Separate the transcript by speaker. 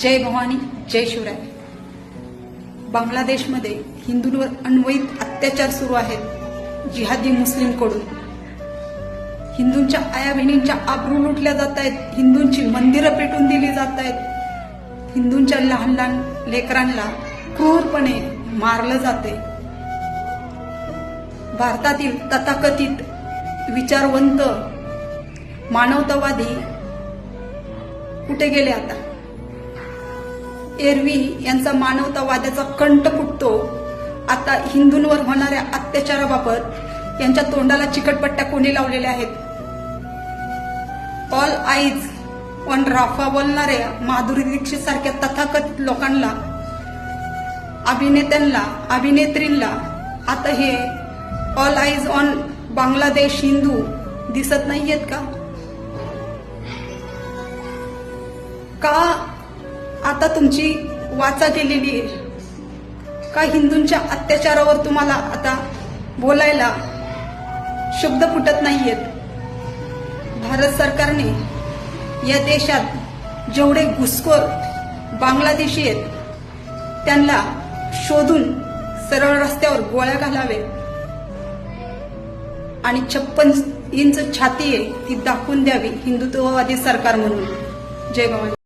Speaker 1: जय भवानी जय शिवराय. बांगलादेशमध्ये हिंदूंवर अन्वयित अत्याचार सुरू आहेत जिहादी मुस्लिमकडून. हिंदूंच्या आया बहिणींच्या आबरू लुटल्या जात आहेत हिंदूंची मंदिरं पेटून दिली जात आहेत. हिंदूंच्या लहान लहान लेकरांना क्रूरपणे मारलं जाते. भारतातील तथाकथित विचारवंत मानवतावादी कुठे गेले आता? एरवी यांचा मानवतावाद्याचा कंठ फुटतो. आता हिंदूंवर होणाऱ्या अत्याचाराबाबत यांच्या तोंडाला चिकटपट्ट्या कोणी लावलेल्या आहेत? ऑल आईज ऑन राफा बोलणाऱ्या माधुरी दीक्षित सारख्या तथाकथित लोकांना अभिनेत्यांना अभिनेत्रींना आता हे all eyes on Bangladesh Hindu दिसत नाहीयेत का? का आता तुमची वाचा केलेली आहे. का हिंदूंच्या अत्याचारावर तुम्हाला आता बोलायला शब्द फुटत नाहीयेत? भारत सरकारने या देशात जेवढे घुसखोर बांगलादेशी आहेत त्यांना शोधून सरळ रस्त्यावर गोळ्या घालावे आणि छप्पन इंच छाती आहे ती दाखवून द्यावी हिंदुत्ववादी सरकार म्हणून. जय भवानी.